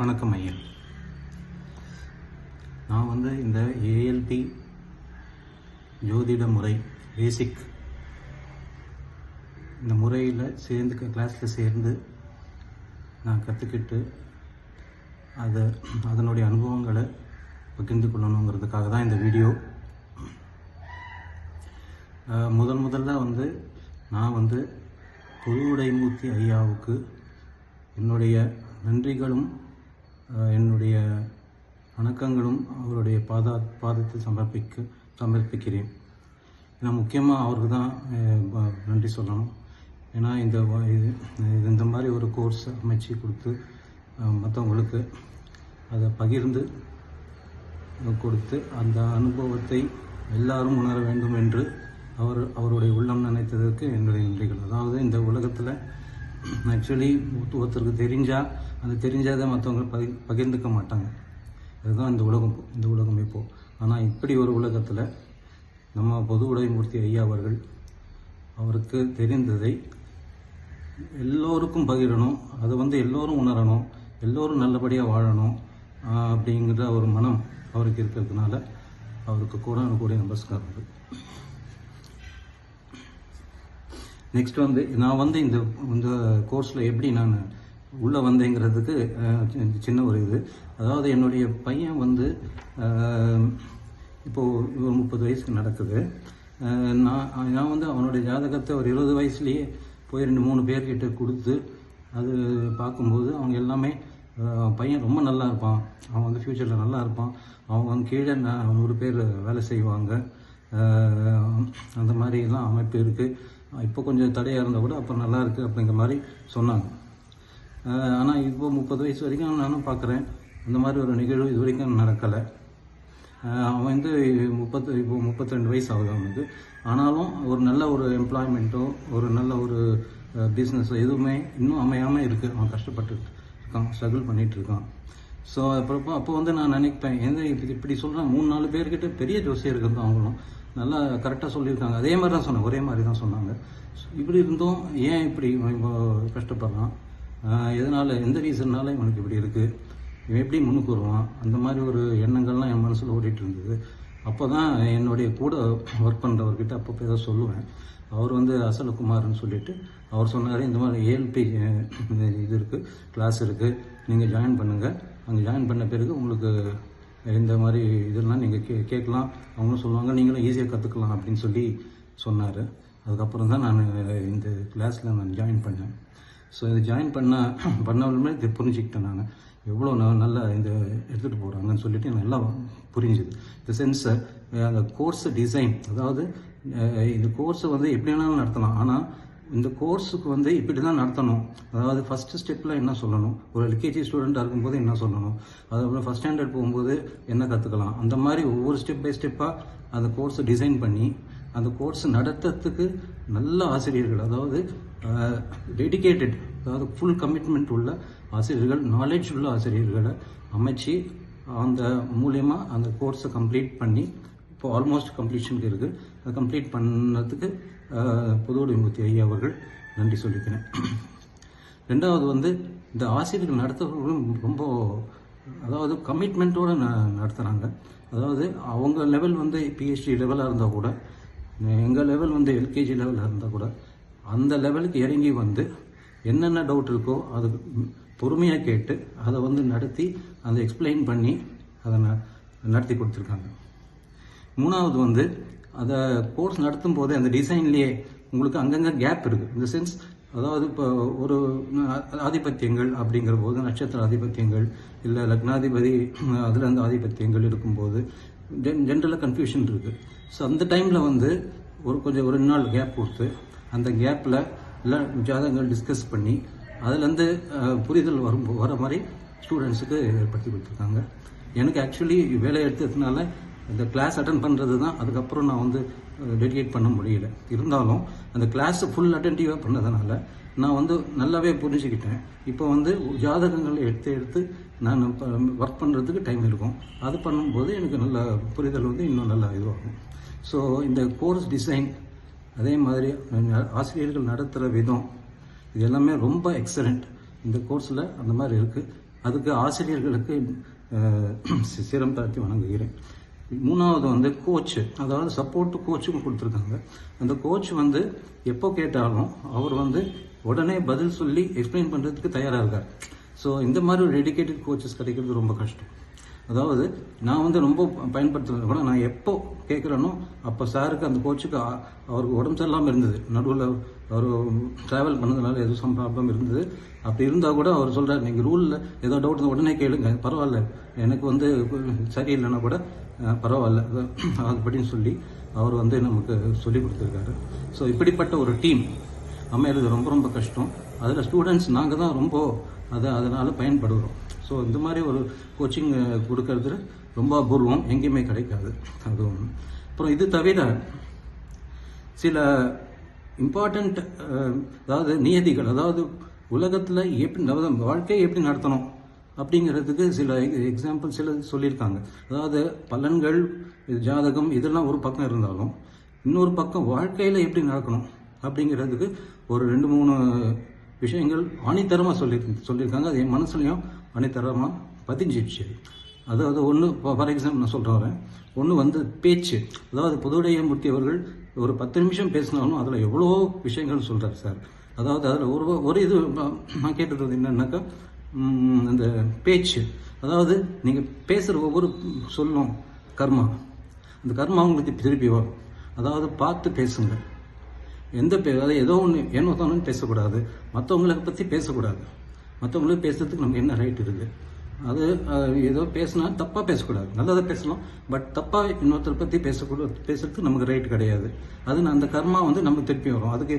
வணக்கம் ஐயா நான் வந்து இந்த ஏஎல்பி ஜோதிட முறை பேசிக் இந்த முறையில் சேர்ந்து கிளாஸில் சேர்ந்து நான் கற்றுக்கிட்டு அதை அதனுடைய அனுபவங்களை பகிர்ந்து கொள்ளணுங்கிறதுக்காக தான் இந்த வீடியோ. முதன் முதல் முதல்ல வந்து நான் வந்து பொதுவுடைமூர்த்தி ஐயாவுக்கு என்னுடைய நன்றிகளும் என்னுடைய வணக்கங்களும் அவருடைய பாதா பாதத்தில் சமர்ப்பிக்க சமர்ப்பிக்கிறேன். ஏன்னா முக்கியமாக அவருக்கு தான் நன்றி சொல்லணும். ஏன்னா இந்த இது இது இந்த மாதிரி ஒரு கோர்ஸ் அமைச்சு கொடுத்து மற்றவங்களுக்கு அதை பகிர்ந்து கொடுத்து அந்த அனுபவத்தை எல்லாரும் உணர வேண்டும் என்று அவர் அவருடைய உள்ளம் நினைத்ததற்கு என்னுடைய நன்றிகள். அதாவது இந்த உலகத்தில் ஆக்சுவலி ஒருத்தருக்கு தெரிஞ்சால் அது தெரிஞ்சால் தான் மற்றவங்க பகி பகிர்ந்துக்க மாட்டாங்க. அதுதான் இந்த உலகம் இந்த உலகம் இப்போது ஆனால் இப்படி ஒரு உலகத்தில் நம்ம பொது உடைமூர்த்தி ஐயா அவர்கள் அவருக்கு தெரிந்ததை எல்லோருக்கும் பகிரணும். அதை வந்து எல்லோரும் உணரணும். எல்லோரும் நல்லபடியாக வாழணும் அப்படிங்கிற ஒரு மனம் அவருக்கு இருக்கிறதுனால அவருக்கு கூட கூடிய நமஸ்காரங்கள். நெக்ஸ்ட் வந்து நான் வந்து இந்த இந்த கோர்ஸில் எப்படி நான் உள்ளே வந்தேங்கிறதுக்கு சின்ன ஒரு இது. அதாவது என்னுடைய பையன் வந்து இப்போது ஒரு முப்பது வயசுக்கு நடக்குது. நான் நான் வந்து அவனுடைய ஜாதகத்தை ஒரு இருபது வயசுலேயே போய் ரெண்டு மூணு பேர்கிட்ட கொடுத்து அது பார்க்கும்போது அவங்க எல்லாமே பையன் ரொம்ப நல்லா இருப்பான். அவன் வந்து ஃப்யூச்சரில் நல்லா இருப்பான். அவங்க வந்து கீழே நான் நூறு பேர் வேலை செய்வாங்க. அந்த மாதிரிலாம் அமைப்பு இருக்குது இப்போ கொஞ்சம் தடையாக இருந்தால் கூட அப்போ நல்லா இருக்குது அப்படிங்கிற மாதிரி சொன்னாங்க. ஆனால் இப்போ முப்பது வயசு வரைக்கும் நானும் பார்க்குறேன் அந்த மாதிரி ஒரு நிகழ்வு இது வரைக்கும் நடக்கலை. அவன் வந்து முப்பத்து இப்போ முப்பத்திரெண்டு வயசு ஆகுது அவனுக்கு. ஆனாலும் ஒரு நல்ல ஒரு எம்ப்ளாய்மெண்ட்டோ ஒரு நல்ல ஒரு பிஸ்னஸோ எதுவுமே இன்னும் அமையாமல் இருக்குது அவன் கஷ்டப்பட்டு இருக்கான் ஸ்ட்ரகிள் பண்ணிகிட்டு இருக்கான். ஸோ அப்புறப்போ அப்போ வந்து நான் நினைப்பேன் எந்த இப்படி இப்படி சொல்கிறேன் மூணு நாலு பேர்கிட்ட பெரிய ஜோசியர் இருந்தான் அவங்களும் நல்லா கரெக்டாக சொல்லியிருக்காங்க. அதே மாதிரி தான் சொன்னேன் ஒரே மாதிரி தான் சொன்னாங்க. இப்படி இருந்தும் ஏன் இப்படி கஷ்டப்படுறான்? எதனால் எந்த ரீசன்னால இவனுக்கு இப்படி இருக்குது இவன் எப்படி முன்னுக்கு வருவான்? அந்த மாதிரி ஒரு எண்ணங்கள்லாம் என் மனசில் ஓடிட்டு இருந்தது. அப்போ தான் என்னுடைய கூட ஒர்க் பண்ணுறவர்கிட்ட அப்பப்போ ஏதோ சொல்லுவேன். அவர் வந்து அசலகுமார்னு சொல்லிட்டு அவர் சொன்னார் இந்த மாதிரி ஏஎல்பி இது இருக்குது கிளாஸ் இருக்குது நீங்கள் ஜாயின் பண்ணுங்கள் அங்கே ஜாயின் பண்ண பிறகு உங்களுக்கு இந்த மாதிரி இதெல்லாம் நீங்கள் கே கேட்கலாம். அவங்களும் சொல்லுவாங்க நீங்களும் ஈஸியாக கற்றுக்கலாம் அப்படின்னு சொல்லி சொன்னார். அதுக்கப்புறம் தான் நான் இந்த கிளாஸில் நான் ஜாயின் பண்ணேன். ஸோ இது ஜாயின் பண்ண பண்ணவளுமே இதை புரிஞ்சுக்கிட்டேன் நான். எவ்வளோ ந நல்லா இந்த எடுத்துகிட்டு போகிறாங்கன்னு சொல்லிட்டு நல்லா புரிஞ்சுது. இந்த சென்ஸை அந்த கோர்ஸ் டிசைன் அதாவது இந்த கோர்ஸை வந்து எப்படி வேணாலும் நடத்தலாம். ஆனால் இந்த கோர்ஸுக்கு வந்து இப்படி தான் நடத்தணும். அதாவது ஃபஸ்ட்டு ஸ்டெப்பில் என்ன சொல்லணும்? ஒரு எல்கேஜி ஸ்டூடெண்ட்டாக இருக்கும்போது என்ன சொல்லணும்? அதுக்கப்புறம் ஃபஸ்ட் ஸ்டாண்டர்ட் போகும்போது என்ன கற்றுக்கலாம் அந்த மாதிரி ஒவ்வொரு ஸ்டெப் பை ஸ்டெப்பாக அந்த கோர்ஸை டிசைன் பண்ணி அந்த கோர்ஸ் நடத்துறதுக்கு நல்ல ஆசிரியர்கள் அதாவது டெடிகேட்டட் அதாவது ஃபுல் கமிட்மெண்ட் உள்ள ஆசிரியர்கள் நாலேஜ் உள்ள ஆசிரியர்களை அமைச்சு அந்த மூலயமா அந்த கோர்ஸை கம்ப்ளீட் பண்ணி இப்போ ஆல்மோஸ்ட் கம்ப்ளீஷனுக்கு இருக்குது அதை கம்ப்ளீட் பண்ணதுக்கு புதுவுடைமூர்த்தி ஐயா அவர்கள் நன்றி சொல்லிக்கிறேன். ரெண்டாவது வந்து இந்த ஆசிரியர்கள் நடத்துறவர்களும் ரொம்ப அதாவது கமிட்மெண்ட்டோடு ந நடத்துகிறாங்க அதாவது அவங்க லெவல் வந்து பிஹெச்டி லெவலாக இருந்தால் கூட எங்கள் லெவல் வந்து எல்கேஜி லெவலாக இருந்தால் கூட அந்த லெவலுக்கு இறங்கி வந்து என்னென்ன டவுட் இருக்கோ அது பொறுமையாக கேட்டு அதை வந்து நடத்தி அதை எக்ஸ்பிளைன் பண்ணி அதை ந- நடத்தி கொடுத்துருக்காங்க. மூணாவது வந்து அதை கோர்ஸ் நடத்தும் போதே அந்த டிசைன்லேயே உங்களுக்கு அங்கங்கே கேப் இருக்குது இந்த சென்ஸ் அதாவது இப்போ ஒரு ஆதிபத்தியங்கள் அப்படிங்கிற போது நட்சத்திர ஆதிபத்தியங்கள் இல்லை லக்னாதிபதி அதில் அந்த ஆதிபத்தியங்கள் இருக்கும்போது ஜென் ஜென்ரலாக கன்ஃபியூஷன் இருக்குது ஸோ அந்த டைமில் வந்து ஒரு கொஞ்சம் ஒரு ரெண்டு நாள் கேப் கொடுத்து அந்த கேப்பில் எல்லாம் ஜாதகங்கள் டிஸ்கஸ் பண்ணி அதுலேருந்து புரிதல் வரும் வர மாதிரி ஸ்டூடெண்ட்ஸுக்கு ஏற்படுத்தி கொடுத்துருக்காங்க. எனக்கு ஆக்சுவலி வேலை எடுத்ததுனால இந்த கிளாஸ் அட்டன் பண்ணுறது தான் அதுக்கப்புறம் நான் வந்து டெடிகேட் பண்ண முடியல. இருந்தாலும் அந்த கிளாஸை ஃபுல் அட்டன்டிவாக பண்ணதுனால நான் வந்து நல்லாவே புரிஞ்சுக்கிட்டேன். இப்போ வந்து ஜாதகங்களை எடுத்து எடுத்து நான் ஒர்க் பண்ணுறதுக்கு டைம் இருக்கும். அது பண்ணும்போது எனக்கு நல்ல புரிதல் வந்து இன்னும் நல்லா இதுவாகும். ஸோ இந்த கோர்ஸ் டிசைன் அதே மாதிரி ஆசிரியர்கள் நடத்துகிற விதம் இது எல்லாமே ரொம்ப எக்ஸலண்ட் இந்த கோர்ஸில் அந்த மாதிரி இருக்குது அதுக்கு ஆசிரியர்களுக்கு சிரம் தாழ்த்தி வணங்குகிறேன். மூணாவது வந்து கோச் அதாவது சப்போர்ட் கோச்சும் கொடுத்துருக்காங்க. அந்த கோச் வந்து எப்போ கேட்டாலும் அவர் வந்து உடனே பதில் சொல்லி எக்ஸ்பிளைன் பண்ணுறதுக்கு தயாராக இருக்கார். ஸோ இந்த மாதிரி ஒரு டெடிக்கேட்டட் கோச்சஸ் கிடைக்கிறது ரொம்ப கஷ்டம். அதாவது நான் வந்து ரொம்ப பயன்படுத்துறது கூட நான் எப்போ கேட்குறேனோ அப்போ சாருக்கு அந்த கோச்சுக்கு அவருக்கு உடம்பு சரியில்லாமல் இருந்தது. நடுவில் அவர் ட்ராவல் பண்ணதுனால எதுவும் சம் ப்ராப்ளம் இருந்தது. அப்படி இருந்தால் கூட அவர் சொல்கிறார் நீங்கள் ரூலில் ஏதோ டவுட் இருந்தால் உடனே கேளுங்க. பரவாயில்ல. எனக்கு வந்து சரியில்லைன்னா கூட பரவாயில்ல. அதுபடின்னு சொல்லி அவர் வந்து நமக்கு சொல்லி கொடுத்துருக்காரு. ஸோ இப்படிப்பட்ட ஒரு டீம் அமையிறது ரொம்ப ரொம்ப கஷ்டம். அதில் ஸ்டூடெண்ட்ஸ் நாங்கள் தான் ரொம்ப அதை அதனால் பயன்படுகிறோம். ஸோ இந்த மாதிரி ஒரு கோச்சிங் கொடுக்கறது ரொம்ப அபூர்வம். எங்கேயுமே கிடைக்காது. அது ஒன்று அப்புறம் இது தவிர சில இம்பார்ட்டண்ட் அதாவது நியதிகள் அதாவது உலகத்தில் எப்படி வாழ்க்கையை எப்படி நடத்தணும் அப்படிங்கிறதுக்கு சில எக்ஸாம்பிள் சில சொல்லியிருக்காங்க. அதாவது பலன்கள் இது ஜாதகம் இதெல்லாம் ஒரு பக்கம் இருந்தாலும் இன்னொரு பக்கம் வாழ்க்கையில் எப்படி நடக்கணும் அப்படிங்கிறதுக்கு ஒரு ரெண்டு மூணு விஷயங்கள் ஆணித்தரமாக சொல்லி சொல்லியிருக்காங்க. அது என் மனசுலையும் அனைத்தரமாக பதிஞ்சிடுச்சு அதாவது ஒன்று ஃபார் எக்ஸாம்பிள் நான் சொல்கிறேன் வரேன் ஒன்று வந்து பேச்சு. அதாவது புதுடையமூர்த்தி அவர்கள் ஒரு பத்து நிமிஷம் பேசினாலும் அதில் எவ்வளோ விஷயங்கள் சொல்கிறார் சார். அதாவது அதில் ஒரு ஒரு இது நான் கேட்டது என்னன்னாக்கா அந்த பேச்சு. அதாவது நீங்கள் பேசுகிற ஒவ்வொரு சொல்லும் கர்மா. அந்த கர்மா உங்களுக்கு திருப்பி வரும். அதாவது பார்த்து பேசுங்க. எந்த பே அதாவது ஏதோ ஒன்று ஏனோ தானு பேசக்கூடாது. மற்றவங்களை பற்றி பேசக்கூடாது. மற்றவங்களுக்கு பேசுறதுக்கு நமக்கு என்ன ரைட் இருக்குது? அது ஏதோ பேசினா தப்பாக பேசக்கூடாது. நல்லதாக பேசலாம். பட் தப்பாக இன்னொருத்தரை பற்றி பேசக்கூட பேசுறதுக்கு நமக்கு ரைட் கிடையாது. அது அந்த கர்மா வந்து நமக்கு திருப்பி வரும். அதுக்கு